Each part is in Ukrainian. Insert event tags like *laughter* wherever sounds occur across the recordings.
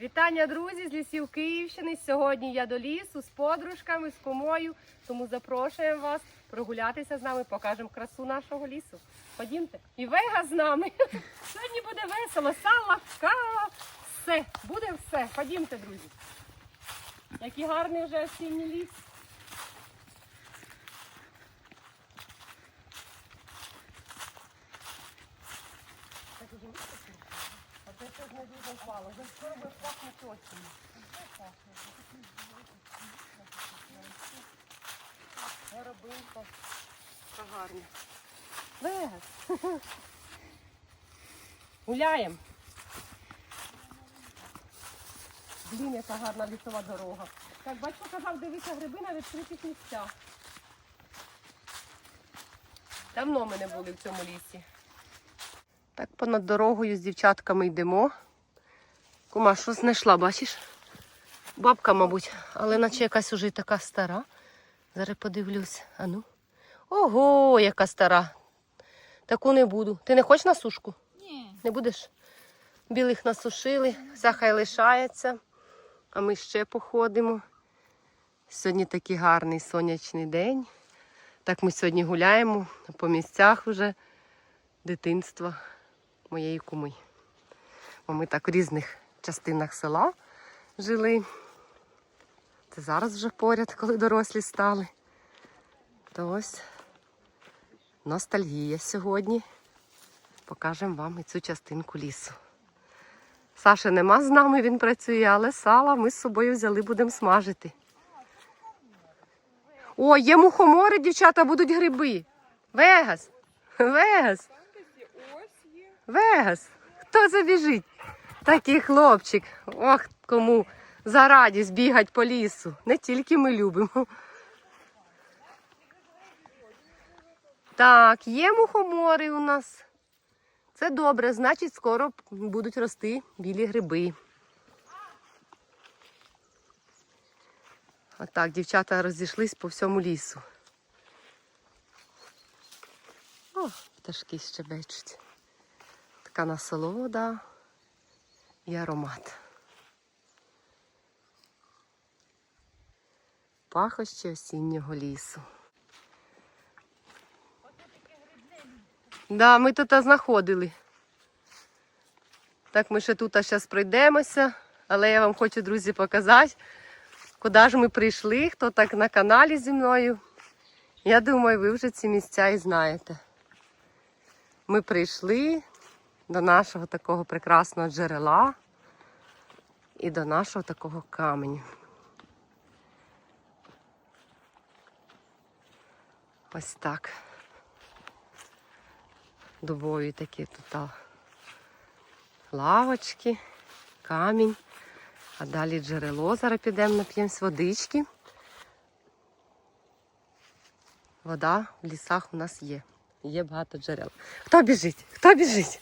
Вітання, друзі, з лісів Київщини. Сьогодні я до лісу з подружками, з комою. Тому запрошуємо вас прогулятися з нами, покажемо красу нашого лісу. Ходімте. І Вега з нами. *laughs* Сьогодні буде весело. Сала, кава, все, буде все. Ходімте, друзі. Який гарний вже осінній ліс. Так, уже місяць? А це щось не дуже впало. Вже скоро буде пахнути осінню. Горобинка. Гарно. Вегас. Гуляємо. Блін, яка гарна лісова дорога. Так, батько казав, дивися гриби на відкритих місцях. Давно ми не були в цьому лісі. Так понад дорогою з дівчатками йдемо. Кума, що знайшла, бачиш? Бабка, мабуть, але наче якась уже така стара. Зараз подивлюсь. А ну. Ого, яка стара. Таку не буду. Ти не хочеш на сушку? Ні. Не будеш? Білих насушили, вся хай лишається, а ми ще походимо. Сьогодні такий гарний сонячний день. Так ми сьогодні гуляємо по місцях вже дитинства моєї куми. Бо ми так в різних частинах села жили. Це зараз вже поряд, коли дорослі стали. То ось ностальгія сьогодні. Покажемо вам і цю частинку лісу. Саші нема з нами, він працює, але сала ми з собою взяли, будемо смажити. О, є мухомори, дівчата, будуть гриби. Вегас. Вегас. Вегас. Хто забіжить? Такий хлопчик. Ох, кому за радість бігать по лісу. Не тільки ми любимо. Так, є мухомори у нас. Це добре, значить, скоро будуть рости білі гриби. Отак, дівчата розійшлись по всьому лісу. О, пташки щебечуть. Така насолода і аромат. Пахощі осіннього лісу. Да, ми тут знаходили. Так, ми ще тут зараз пройдемося, але я вам хочу, друзі, показати, куди ж ми прийшли, хто так на каналі зі мною. Я думаю, ви вже ці місця і знаєте. Ми прийшли до нашого такого прекрасного джерела і до нашого такого каменю. Ось так дубові такі тут лавочки, камінь. А далі джерело. Зараз підемо нап'ємось водички. Вода в лісах у нас є. Є багато джерел. Хто біжить? Хто біжить?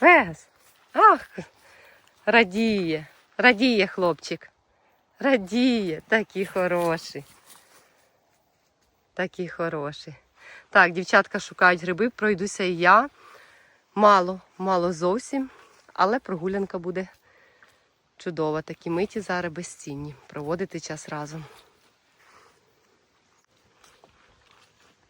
Вес! Ах! Радіє, радіє хлопчик. Радіє, такий хороший. Такий хороший. Так, дівчатка шукають гриби, пройдуся і я. Мало, мало зовсім, але прогулянка буде чудова. Такі миті зараз безцінні. Проводити час разом.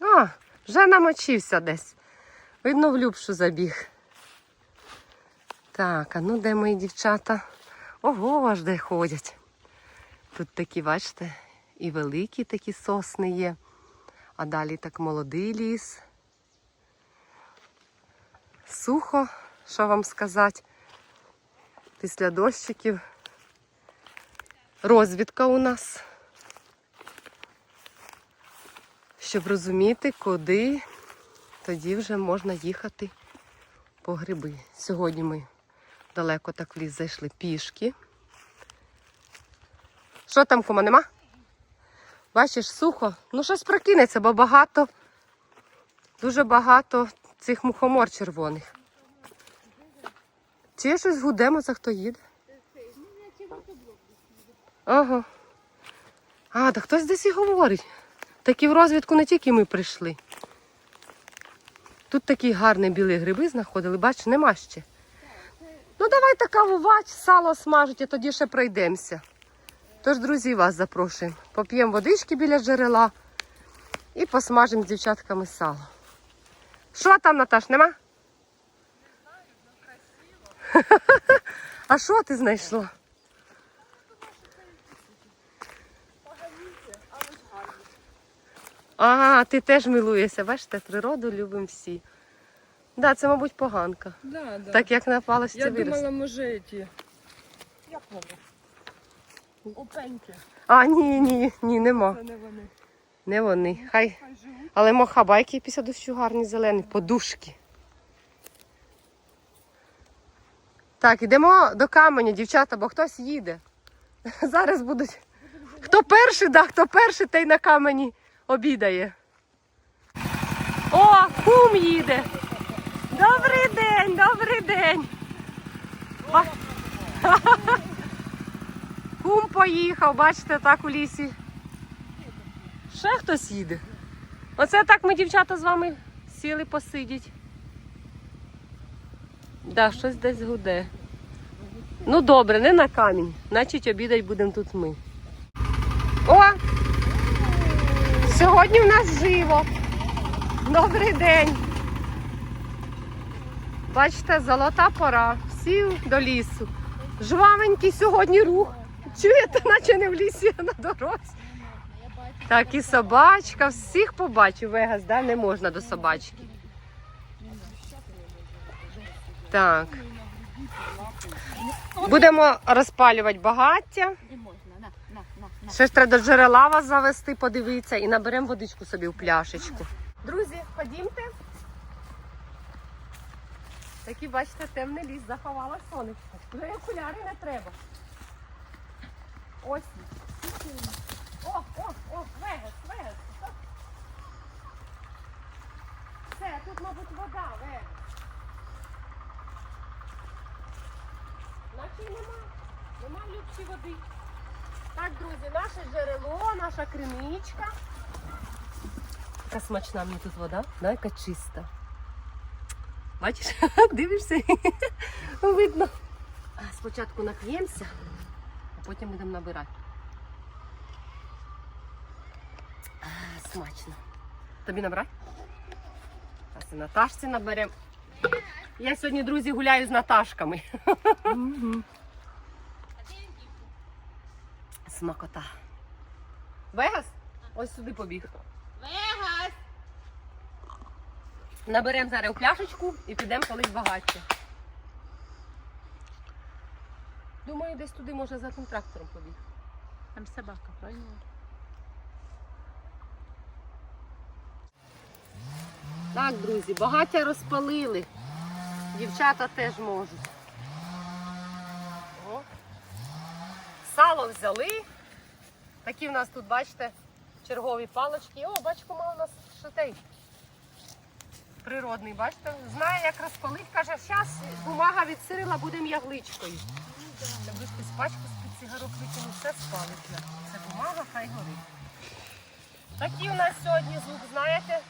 А, вже намочився десь. Видно, в любшу забіг. Так, а ну де мої дівчата? Ого, аж де ходять. Тут такі, бачите, і великі такі сосни є. А далі так молодий ліс. Сухо, що вам сказати, після дощиків. Розвідка у нас. Щоб розуміти, куди тоді вже можна їхати по гриби. Сьогодні ми далеко так в ліс зайшли пішки. Що там, кума, нема? Бачиш, сухо. Ну, щось прокинеться, бо багато, дуже багато цих мухомор червоних. Чи є щось гудемо, за хто їде? Ага. А, так хтось десь і говорить. Такі в розвідку не тільки ми прийшли. Тут такі гарні білі гриби знаходили, бачиш, нема ще. Давайте кавувати, сало смажить, а тоді ще пройдемося. Тож, друзі, вас запрошуємо. Поп'ємо водички біля джерела і посмажимо з дівчатками сало. Що там, Наташ, нема? Не знаю, красиво. А що ти знайшла? Ага, ти теж милуєшся, бачите, природу любимо всі. Да, це, мабуть, поганка. Да, да. Так як на палочці Я думала, може эти. Як вони? Опеньки. А, ні, ні, ні, нема. Це не вони. Не вони. Хай. Хай живуть. Але мохабайки після дощу гарні зелені, подушки. Так, йдемо до каменю, дівчата, бо хтось їде. *laughs* Зараз будуть. Хто перший, да, хто перший, той на камені обідає. О, кум їде. Добрий день, добрий день. *laughs* Кум поїхав, бачите, так у лісі. Ще хтось їде. Оце так ми, дівчата, з вами сіли посидіть. Да, щось десь гуде. Ну добре, не на камінь. Значить, обідать будемо тут ми. О! Сьогодні в нас живо. Добрий день. Бачите, золота пора. Всі до лісу. Жвавенький сьогодні рух. Чуєте, наче не в лісі, а на дорозі. Так, і собачка, всіх побачив. Вегас, да? не можна до собачки. Так. Будемо розпалювати багаття. Ще ж треба до джерела вас завести, подивитися і наберемо водичку собі в пляшечку. Друзі, ходімте. Такий, бачите, темний ліс, заховала сонечко. Вже й окуляри не треба. Ось. О, о, о, вегас, вегас. Все, тут, мабуть, вода, вегас. Наче нема. Нема в любці води. Так, друзі, наше джерело, наша криничка. Яка смачна мені тут вода, да, яка чиста. Бачиш, *laughs* дивишся, *laughs* видно. Спочатку нап'ємося, а потім будемо набирати. А, смачно. Тобі набрати? Зараз і Наташці наберемо. Я сьогодні, друзі, гуляю з Наташками. Смакота. Вегас? Ось сюди побіг. Вегас! Наберемо зараз у пляшечку і підемо колись багаття. Думаю, десь туди може за тим трактором побіг. Там собака, правильно? Так, друзі, багаття розпалили. Дівчата теж можуть. О. Сало взяли. Такі в нас тут, бачите, чергові палочки. О, бачку, мав у нас шатей. Природний, бачите? Знає, як розпалить. Каже, зараз бумага від Сирила будемо ягличкою. Якби хтось пачку з-під цигарок викинув, все спалить. Це бумага, хай горить. Такий у нас сьогодні звук, знаєте?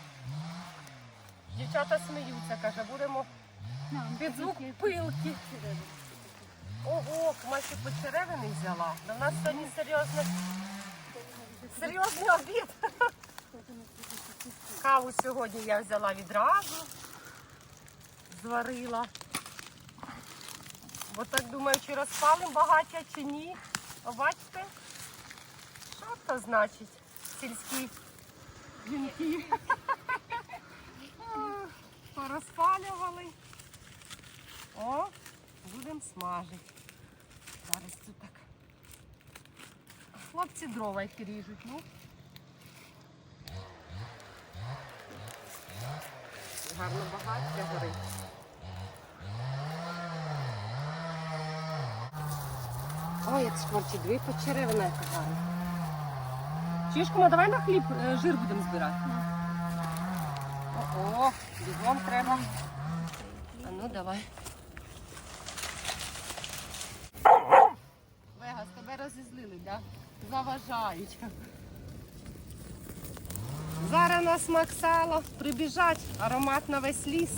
Дівчата сміються, каже, будемо під звук пилки. Ого, Масі почеревини взяла. В нас сьогодні серйозно, серйозний обід. Каву сьогодні я взяла відразу, зварила. Бо так думаю, чи розпалимо багаття, чи ні. Бачите? Що це значить? Сільські жінки. *laughs* Порозпалювали. О, будемо смажити. Зараз тут так. Хлопці дрова які ріжуть, ну. Гарно багаття горить. Ой, як смерті, дві почеревина яка гарна. Чішку, давай на хліб е, жир будемо збирати. О, бігом треба. А ну давай. Вегас, тебе розізлили, да? Заважають. Зараз на смак сала прибіжать, аромат на весь ліс.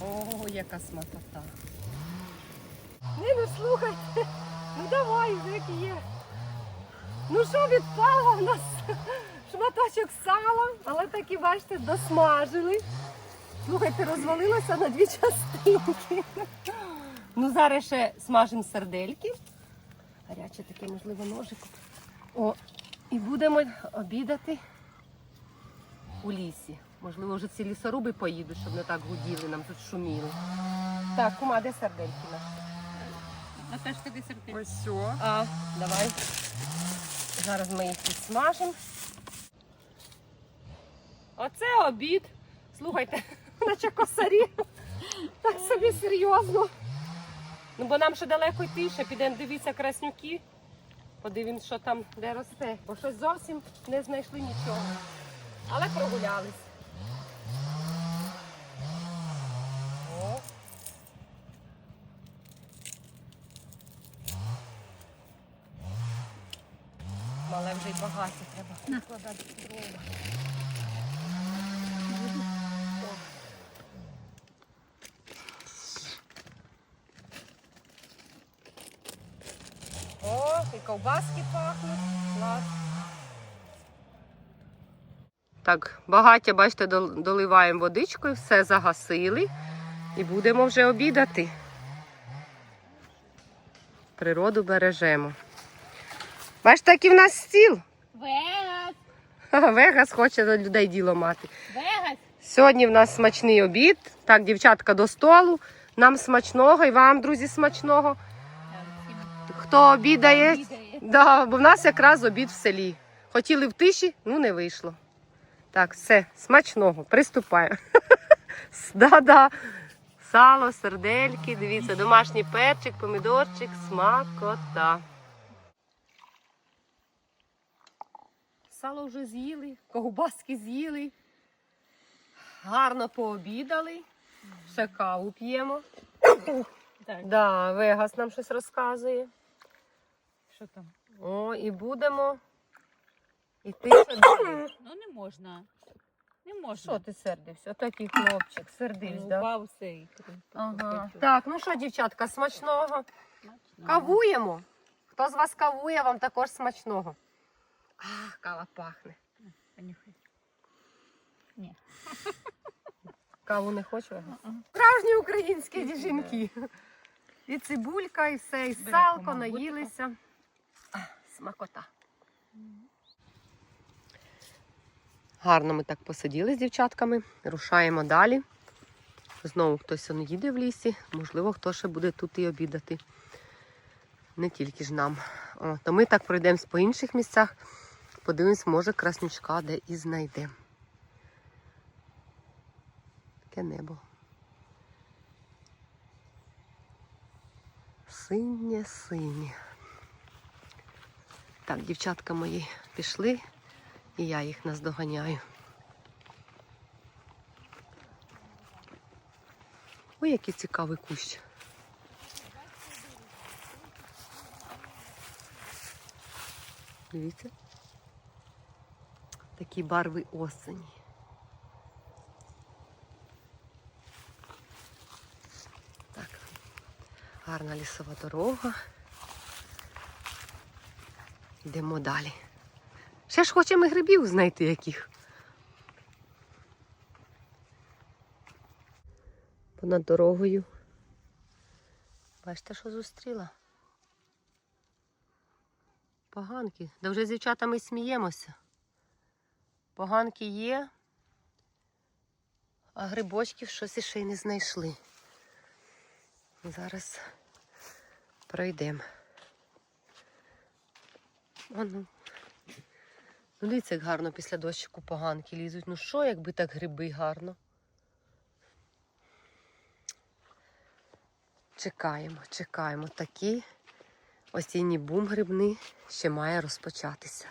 О, яка смакота. Не, ну слухайте, ну давай, як є. Ну що відпало в нас шматочок сала, але таки, бачите, досмажили. Слухайте, розвалилося на дві частинки. Ну, зараз ще смажимо сердельки. Гаряче таке, можливо, ножиком. О, і будемо обідати у лісі. Можливо, вже ці лісоруби поїдуть, щоб не так гуділи, нам тут шуміли. Так, кума, де сердельки наші? Наташ, тобі серпи. Ось все. А, давай. Зараз ми їх підсмажимо. Оце обід. Слухайте, *laughs* наче косарі. Так собі серйозно. Ну, бо нам ще далеко йти, ще підемо дивитися краснюки. Подивимось, що там де росте. Бо щось зовсім не знайшли нічого. Але прогулялись. О. Але вже й багаті треба накладати дрова. О, і ковбаски пахнуть. Клас. Так, багаття, бачите, доливаємо водичкою, все загасили і будемо вже обідати. Природу бережемо. Бачите, який в нас стіл. Вегас! Вегас хоче до людей діло мати. Вегас! Сьогодні в нас смачний обід. Так, дівчатка до столу. Нам смачного і вам, друзі, смачного. Хто обідає, да, бо в нас якраз обід в селі. Хотіли в тиші, ну не вийшло. Так, все, смачного, приступаю. *laughs* Да-да. Сало, сердельки, дивіться, домашній перчик, помідорчик, смакота. Сало вже з'їли, ковбаски з'їли. Гарно пообідали. Ще каву п'ємо. Так, Да, Вегас нам щось розказує. Що там? О, і будемо ще далі. Ну не можна. Не можна. Що ти сердився? Отакий хлопчик, сердився, да? Упав цей. Ага. Так, ну що, дівчатка, смачного. Кавуємо. Хто з вас кавує, вам також смачного. А, кава пахне. Понюхай. *laughs* Каву не хочу. Справжні українські жінки. І цибулька, і все, і салко, наїлися. Смакота. Гарно ми так посиділи з дівчатками. Рушаємо далі. Знову хтось он їде в лісі, можливо, хто ще буде тут і обідати. Не тільки ж нам. О, то ми так пройдемось по інших місцях. Подивимось, може, краснючка де і знайдемо. Таке небо. Синє, синє. Так, дівчатка мої пішли, і я їх наздоганяю. Ой, який цікавий кущ. Дивіться. Такі барви осені. Так, гарна лісова дорога. Йдемо далі. Ще ж хочемо грибів знайти яких. Понад дорогою. Бачите, що зустріла? Поганки. Да вже з дівчатами сміємося. Поганки є, а грибочків щось іще й не знайшли. Зараз пройдемо. О, ну. Ну, дивіться, як гарно після дощику поганки лізуть. Ну що, якби так гриби гарно. Чекаємо, чекаємо. Такий осінній бум грибний ще має розпочатися.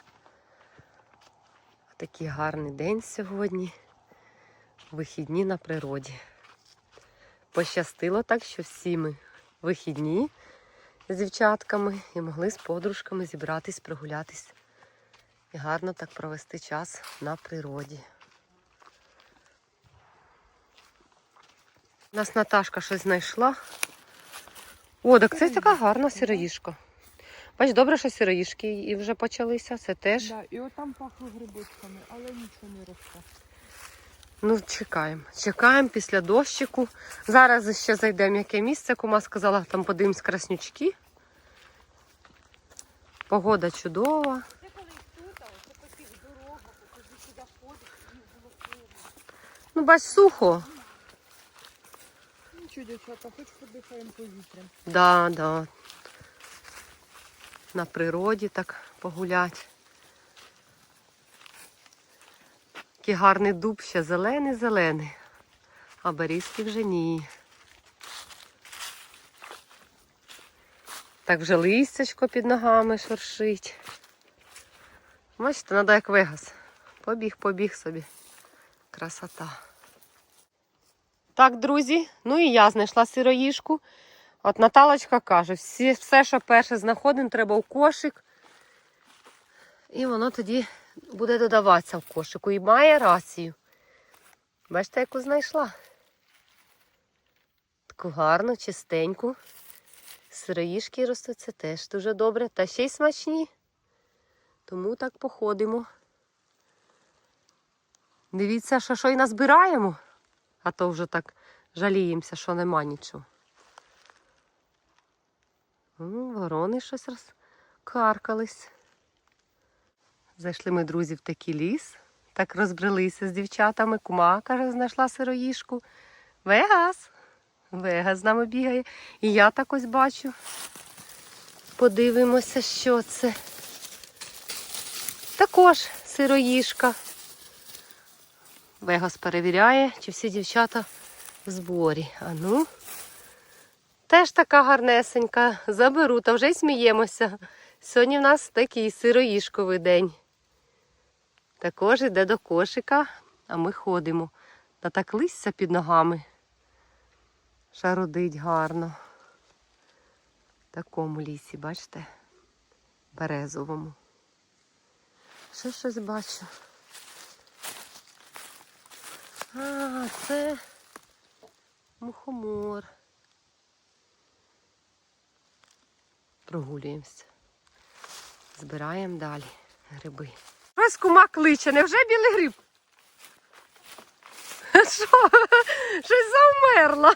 Такий гарний день сьогодні. Вихідні на природі. Пощастило так, що всі ми вихідні з дівчатками і могли з подружками зібратись, прогулятись і гарно так провести час на природі. У Нас Наташка щось знайшла. О, так це така гарна сироїшка. Бач, добре, що сироїшки і вже почалися. Це теж. Да, і отам пахло грибочками, але нічого не росте. Ну, чекаємо. Чекаємо після дощику. Зараз ще зайдемо яке місце. Кума сказала, там подивимось краснючки. Погода чудова. Це коли тут, це по тих дорогах, коли сюди ходиш, і було. Ну, бач, сухо. Нічого, дівчата, хоч подихаємо повітрям. Да, да. На природі так погулять. Який гарний дуб ще зелений-зелений. А берізки вже ні. Так вже листячко під ногами шуршить. Бачите, треба як вегас. Побіг, побіг собі. Красота. Так, друзі, ну і я знайшла сироїшку. От Наталочка каже, всі, все, що перше знаходимо, треба в кошик. І воно тоді буде додаватися в кошику. І має рацію. Бачите, яку знайшла? Таку гарну, чистеньку. Сироїшки ростуть, це теж дуже добре. Та ще й смачні. Тому так походимо. Дивіться, що, що й назбираємо. А то вже так жаліємося, що нема нічого. Ворони щось розкаркались. Зайшли ми, друзі, в такий ліс. Так розбрелися з дівчатами. Кума, каже, знайшла сироїшку. Вегас. Вегас з нами бігає. І я так ось бачу. Подивимося, що це. Також сироїшка. Вегас перевіряє, чи всі дівчата в зборі. А ну. Теж така гарнесенька. Заберу, та вже й сміємося. Сьогодні в нас такий сироїшковий день. Також йде до кошика, а ми ходимо. Та так листя під ногами. Шарудить гарно. В такому лісі, бачите? Березовому. Ще щось бачу. А, це мухомор. Прогулюємося. Збираємо далі гриби. Ось кума кличе, невже білий гриб? *laughs* Що? Щось завмерла.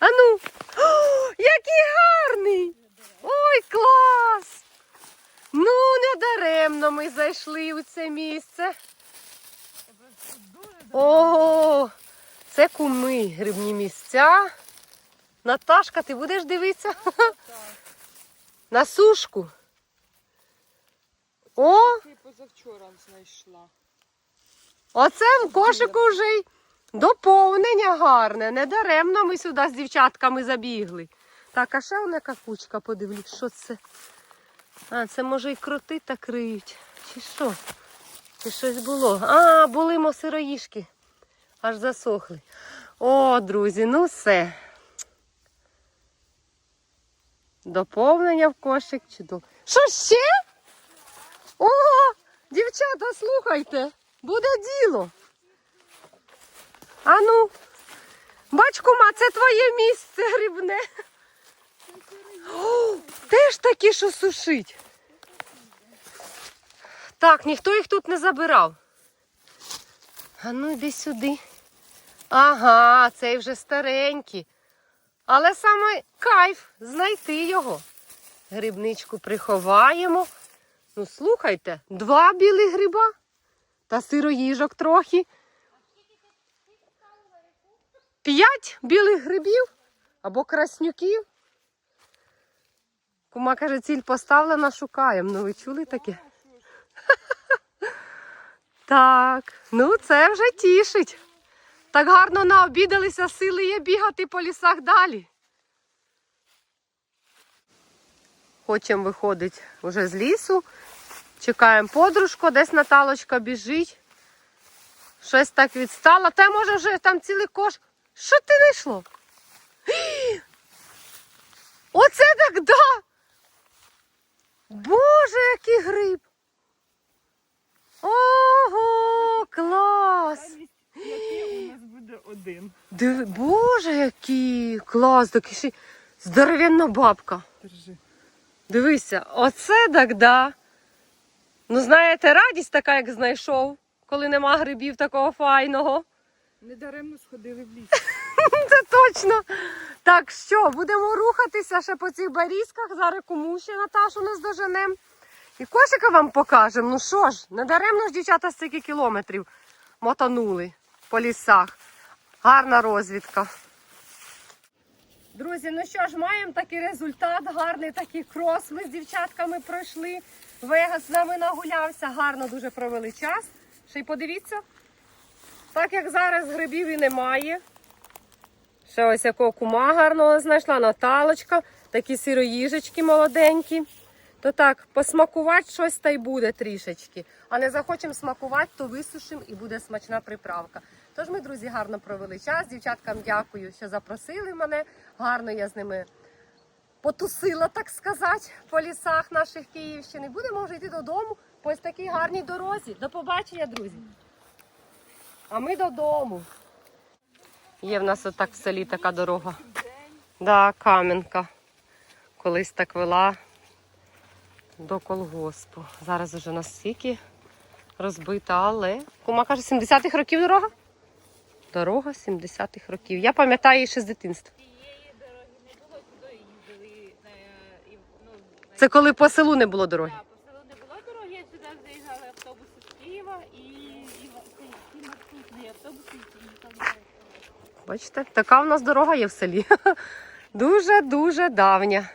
А ну. О, який гарний! Ой, клас! Ну, не даремно ми зайшли у це місце. О, це куми грибні місця. Наташка, ти будеш дивитися? На сушку. О, позавчора знайшла. оце в кошику вже й доповнення гарне. Недаремно ми сюди з дівчатками забігли. Так, а ще вона какучка, подивлюсь, що це. А, це може і кроти так риють. Чи що? Чи щось було? А, були мосироїшки. Аж засохли. О, друзі, ну все. Доповнення в кошик чудово. Що ще? О, дівчата, слухайте, буде діло. Ану, бач, кума, це твоє місце грибне. О, теж такі, що сушить. Так, ніхто їх тут не забирав. А ну йди сюди. Ага, цей вже старенький. Але саме кайф знайти його. Грибничку приховаємо. Ну, слухайте, два білі гриба та сироїжок трохи. П'ять білих грибів або краснюків. Кума каже, ціль поставлена, шукаємо. Ну, ви чули таке? *laughs* Так, ну це вже тішить. Так гарно наобідалися, сили є бігати по лісах далі. Хочемо виходити вже з лісу. Чекаємо подружку, десь Наталочка біжить. Щось так відстала. Та може вже там цілий кош. Що ти знайшло? *gasps* Оце так да! Боже, який гриб! Ого, клас! Який у нас буде один. Диви, Боже, який клас, такий ще здоровенна бабка. Держи. Дивися, оце так да. Ну, знаєте, радість така, як знайшов, коли нема грибів такого файного. Недаремно сходили в ліс. *laughs* Це точно. Так що, будемо рухатися ще по цих барізках. Зараз кому ще Наташу не здоженем. І кошика вам покажемо. Ну що ж, недаремно ж дівчата стільки кілометрів мотанули по лісах. Гарна розвідка. Друзі, ну що ж, маємо такий результат, гарний такий крос. Ми з дівчатками пройшли. Вегас з нами нагулявся, гарно дуже провели час. Ще й подивіться, так як зараз грибів і немає. Ще ось якого кума гарного знайшла, Наталочка, такі сироїжечки молоденькі. То так, посмакувати щось та й буде трішечки. А не захочемо смакувати, то висушимо і буде смачна приправка. Тож ми, друзі, гарно провели час. Дівчаткам дякую, що запросили мене. Гарно я з ними потусила, так сказати, по лісах наших Київщини. Будемо вже йти додому по ось такій гарній дорозі. До побачення, друзі. А ми додому. Є в нас отак в селі така дорога. Да, кам'янка. Колись так вела до колгоспу. Зараз уже настільки розбита, але. Кума каже, 70-х років дорога? Дорога 70-х років. Я пам'ятаю її ще з дитинства. Не і, ну, Це коли по селу не було дороги. По селу не було дороги, сюди заїжджали автобуси з Києва і, маршрутні автобуси, які їхали. Бачите, така в нас дорога є в селі. *laughs* Дуже-дуже давня.